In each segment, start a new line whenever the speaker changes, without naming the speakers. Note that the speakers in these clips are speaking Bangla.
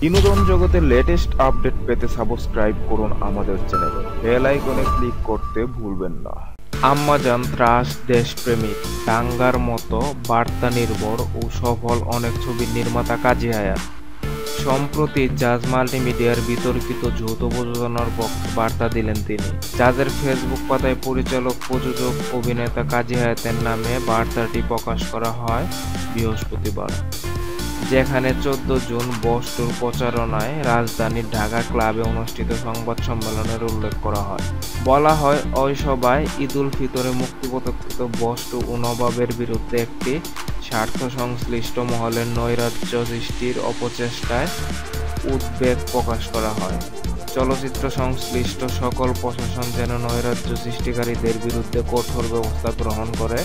বিনোদন জগতের লেটেস্ট আপডেট পেতে সাবস্ক্রাইব করুন আমাদের চ্যানেল বেল আইকনে ক্লিক করতে ভুলবেন না। আম্মাজান ত্রাস, দেশপ্রেমিক, দাঙ্গার মতো বার্তা নির্ভর ও সফল অনেক ছবির নির্মাতা কাজী হায়াত। সম্প্রতি জাজ মাল্টিমিডিয়ার বিতর্কিত যৌথ প্রযোজনার পক্ষে বার্তা দিলেন তিনি। জাজের ফেসবুক পাতায় পরিচালক, প্রযোজক, অভিনেতা কাজী হায়াতের নামে বার্তাটি প্রকাশ করা হয় বৃহস্পতিবার। যেখানে চোদ্দ জুন বস্টুর প্রচারণায় রাজধানীর ঢাকা ক্লাবে অনুষ্ঠিত সংবাদ সম্মেলনের উল্লেখ করা হয়। বলা হয়, ওই সভায় ঈদুল ফিতরে মুক্তিপদকৃত বস্তু ও নবাবের বিরুদ্ধে একটি স্বার্থ সংশ্লিষ্ট মহলের নৈরাজ্য সৃষ্টির অপচেষ্টায় উদ্বেগ প্রকাশ করা হয়। চলচ্চিত্র সংশ্লিষ্ট সকল প্রশাসন যেন নৈরাজ্য সৃষ্টিকারীদের বিরুদ্ধে কঠোর ব্যবস্থা গ্রহণ করে,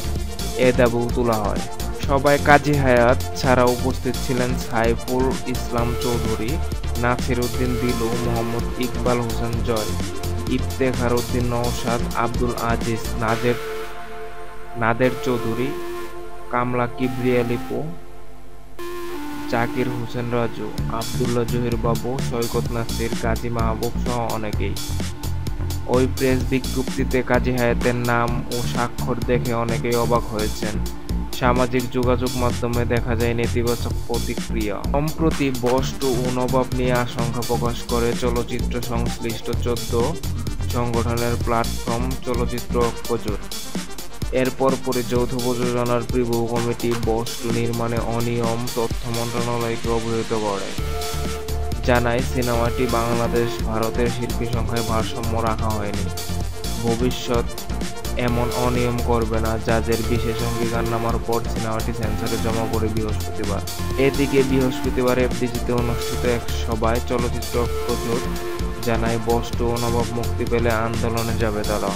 এ দাবিও তোলা হয়। সবাই কাজী হায়াত ছাড়া উপস্থিত ছিলেন সাইফুল ইসলাম চৌধুরী নাসির উদ্দিন দিলু, মোহাম্মদ ইকবাল হোসেন জয় ইফতেখার উদ্দিন নওশাদ, আব্দুল আজিজ, নাজের, নাদের চৌধুরী, কামলা কিবরিয়া লিপু জাকির হোসেন রাজু, আবদুল্লাহ জহির বাবু, সৈকত নাসির গাজী মাহবুব সহ অনেকেই। ওই প্রেস বিজ্ঞপ্তিতে কাজী হায়াতের নাম ও স্বাক্ষর দেখে অনেকেই অবাক হয়েছেন। সামাজিক যোগাযোগ মাধ্যমে দেখা যায় নেতিবাচক প্রতিক্রিয়া। সম্প্রতি বস্টু ও নবাব নিয়ে আশঙ্কা প্রকাশ করে চলচ্চিত্র সংশ্লিষ্ট চোদ্দ সংগঠনের প্ল্যাটফর্ম চলচ্চিত্র ঐক্যজোট এরপর পরে যৌথ প্রযোজনার প্রিভিউ কমিটি বস্তু নির্মাণে অনিয়ম তথ্য মন্ত্রণালয়কে অবহিত করে। জানায়, সিনেমাটি বাংলাদেশ ভারতের শিল্পী সংখ্যায় ভারসাম্য রাখা হয়নি। ভবিষ্যৎ এমন অনিয়ম করবে না যাদের বিশেষ অঙ্গীকার নামার পর সিনেমাটি সেন্সরে জমা পড়ে বৃহস্পতিবার। এদিকে বৃহস্পতিবার এফডিজিতে অনুষ্ঠিত এক সভায় চলচ্চিত্র প্রচুর জানায় বস্তু ও নবাব মুক্তি পেলে আন্দোলনে যাবে তারা।